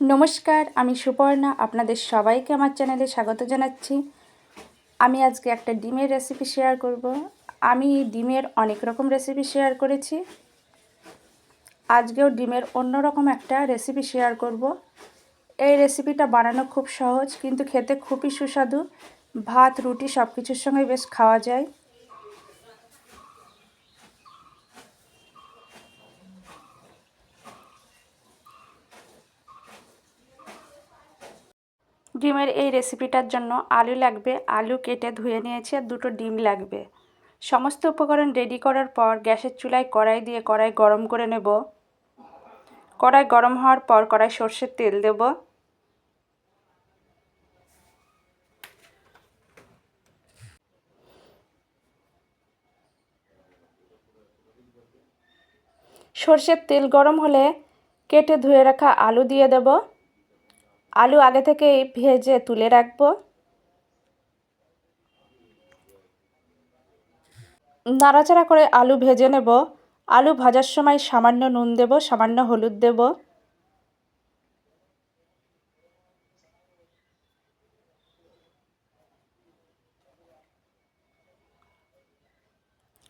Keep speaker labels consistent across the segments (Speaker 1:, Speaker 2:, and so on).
Speaker 1: নমস্কার, আমি সুপর্ণা। আপনাদের সবাইকে আমার চ্যানেলে স্বাগত জানাচ্ছি। আমি আজকে একটা ডিমের রেসিপি শেয়ার করব। আমি ডিমের অনেক রকম রেসিপি শেয়ার করেছি। আজকেও ডিমের অন্যরকম একটা রেসিপি শেয়ার করব। এই রেসিপিটা বানানো খুব সহজ, কিন্তু খেতে খুবই সুস্বাদু। ভাত, রুটি সব কিছুর সঙ্গে বেশ খাওয়া যায়। ডিমের এই রেসিপিটার জন্য আলু লাগবে, আলু কেটে ধুয়ে নিয়েছি আর দুটো ডিম লাগবে। সমস্ত উপকরণ রেডি করার পর গ্যাসের চুলায় কড়াই দিয়ে কড়াই গরম করে নেব। কড়াই গরম হওয়ার পর কড়াই সর্ষের তেল দেব। সর্ষের তেল গরম হলে কেটে ধুয়ে রাখা আলু দিয়ে দেবো। আলু আগে থেকে ভেজে তুলে রাখব। নাড়াচাড়া করে আলু ভেজে নেব। আলু ভাজার সময় সামান্য নুন দেব, সামান্য হলুদ দেব।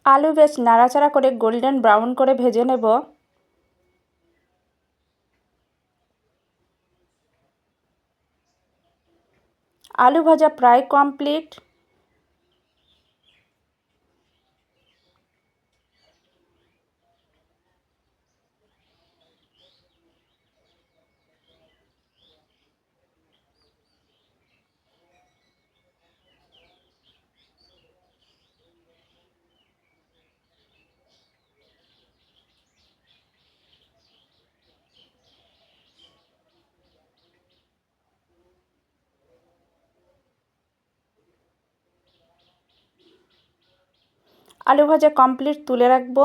Speaker 1: আলু বেশ নাড়াচাড়া করে গোল্ডেন ব্রাউন করে ভেজে নেব। আলু ভাজা প্রায় কমপ্লিট আলু ভাজা কমপ্লিট তুলে রাখব।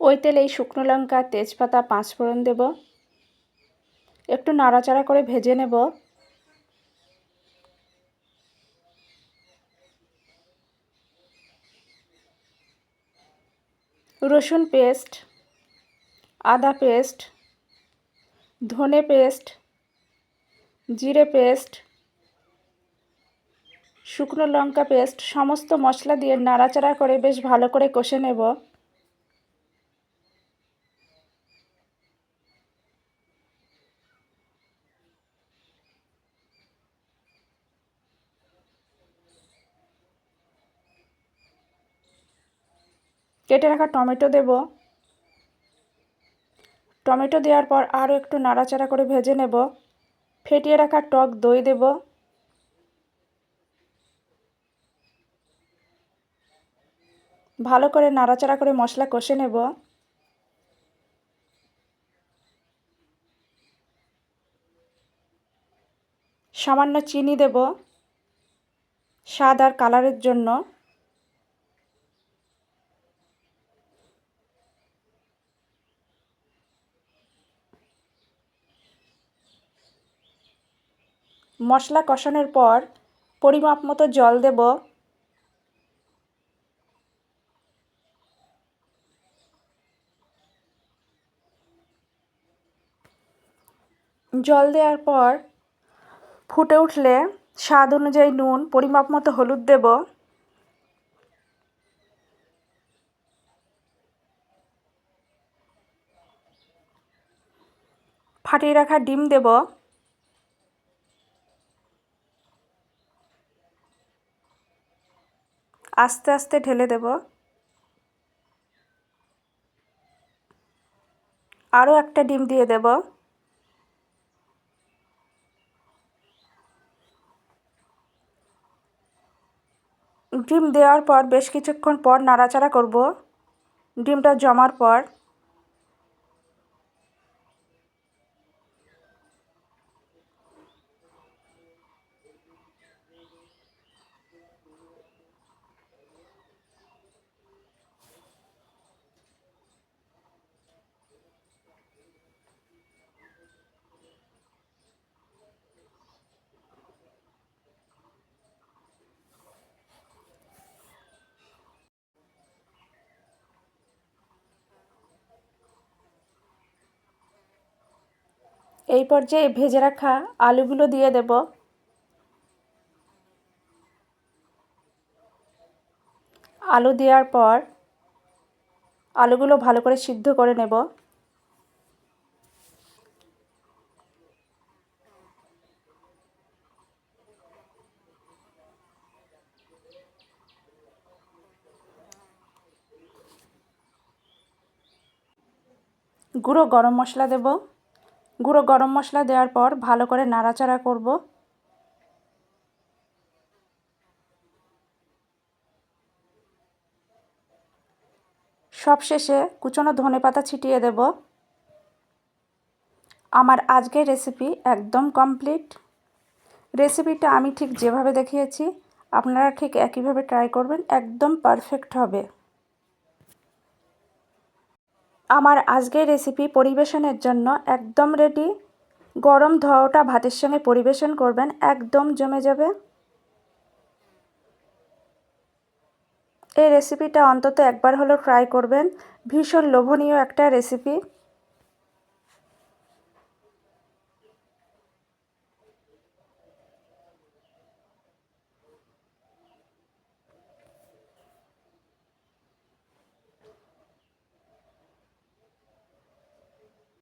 Speaker 1: ওই তেলেই শুকনো লঙ্কা, তেজপাতা, পাঁচফোড়ন দেব। একটু নাড়াচাড়া করে ভেজে নেব। রসুন পেস্ট, আদা পেস্ট ধনে পেস্ট, জিরে পেস্ট, শুকনো লঙ্কা পেস্ট, সমস্ত মশলা দিয়ে নাড়াচাড়া করে বেশ ভালো করে কষে নেব। কেটে রাখা টমেটো দেবো। টমেটো দেওয়ার পর আরও একটু নাড়াচাড়া করে ভেজে নেব। ফেটিয়ে রাখা টক দই দেব। ভালো করে নাড়াচাড়া করে মশলা কষে নেব। সামান্য চিনি দেব। স্বাদ আর কালারের জন্য। মশলা কষানোর পর পরিমাপ মতো জল দেব। জল দেওয়ার পর ফুটে উঠলে স্বাদ অনুযায়ী নুন, পরিমাপ মতো হলুদ দেব। ফাটিয়ে রাখা ডিম দেব। আস্তে আস্তে ঢেলে দেব। আরও একটা ডিম দিয়ে দেব। ডিম দেওয়ার পর বেশ কিছুক্ষণ পর নাড়াচাড়া করব। ডিমটা জমার পর এই পর্যায়ে ভেজে রাখা আলুগুলো দিয়ে দেব। আলু দেওয়ার পর আলুগুলো ভালো করে সিদ্ধ করে নেব। গুঁড়ো গরম মশলা দেব। গুঁড়ো গরম মশলা দেওয়ার পর ভালো করে নাড়াচাড়া করব। সবশেষে কুচনো ধনে পাতা ছিটিয়ে দেব। আমার আজকের রেসিপি একদম কমপ্লিট। রেসিপিটা আমি ঠিক যেভাবে দেখিয়েছি, আপনারা ঠিক একইভাবে ট্রাই করবেন, একদম পারফেক্ট হবে। আমার আজকের রেসিপি পরিবেশনের জন্য একদম রেডি গরম ধোয়াটা ভাতের সঙ্গে পরিবেশন করবেন, একদম জমে যাবে। এই রেসিপিটা অন্তত একবার হলো ট্রাই করবেন। ভীষণ লোভনীয় একটা রেসিপি